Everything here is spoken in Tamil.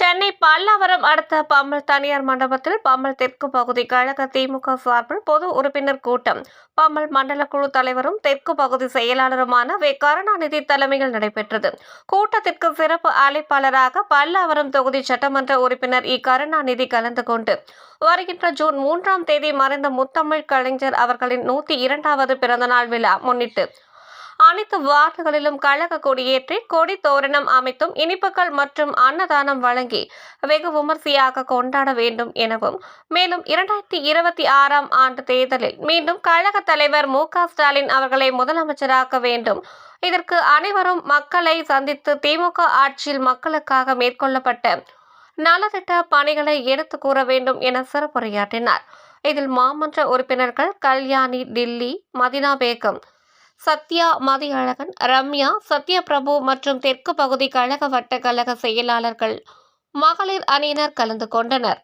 சென்னை பல்லாவரம் அடுத்த பம்மல் தனியார் மண்டபத்தில் பம்மல் தெற்கு பகுதி கழக திமுக சார்பில் பொது உறுப்பினர் கூட்டம். பம்மல் மண்டல குழு தலைவரும் தெற்கு பகுதி செயலாளருமான வே. கருணாநிதி தலைமையில் நடைபெற்றது. கூட்டத்திற்கு சிறப்பு அழைப்பாளராக பல்லாவரம் தொகுதி சட்டமன்ற உறுப்பினர் இ. கருணாநிதி கலந்து கொண்டு வருகின்ற ஜூன் மூன்றாம் தேதி மறைந்த முத்தமிழ் கலைஞர் அவர்களின் நூத்தி இரண்டாவது பிறந்தநாள் விழா முன்னிட்டு அனைத்து வார்டுகளிலும் கழக கொடியேற்றி கொடி தோரணம் அமைத்தும் இனிப்புகள் மற்றும் அன்னதானம் வழங்கி வெகு விமர்சையாக கொண்டாட வேண்டும் எனவும் மேலும் இரண்டாயிரத்தி இருபத்தி ஆறாம் ஆண்டு தேர்தலில் மீண்டும் கழக தலைவர் மு க ஸ்டாலின் அவர்களை முதலமைச்சராக்க வேண்டும். இதற்கு அனைவரும் மக்களை சந்தித்து திமுக ஆட்சியில் மக்களுக்காக மேற்கொள்ளப்பட்ட நலத்திட்ட பணிகளை எடுத்து கூற வேண்டும் என சிறப்புரையாற்றினார். இதில் மாமன்ற உறுப்பினர்கள் கல்யாணி டில்லி மதினா பேகம் சத்யா மதியழகன் ரம்யா சத்யபிரபு மற்றும் தெற்கு பகுதி கழக வட்ட கழக செயலாளர்கள் மகளிர் அணியினர் கலந்து கொண்டனர்.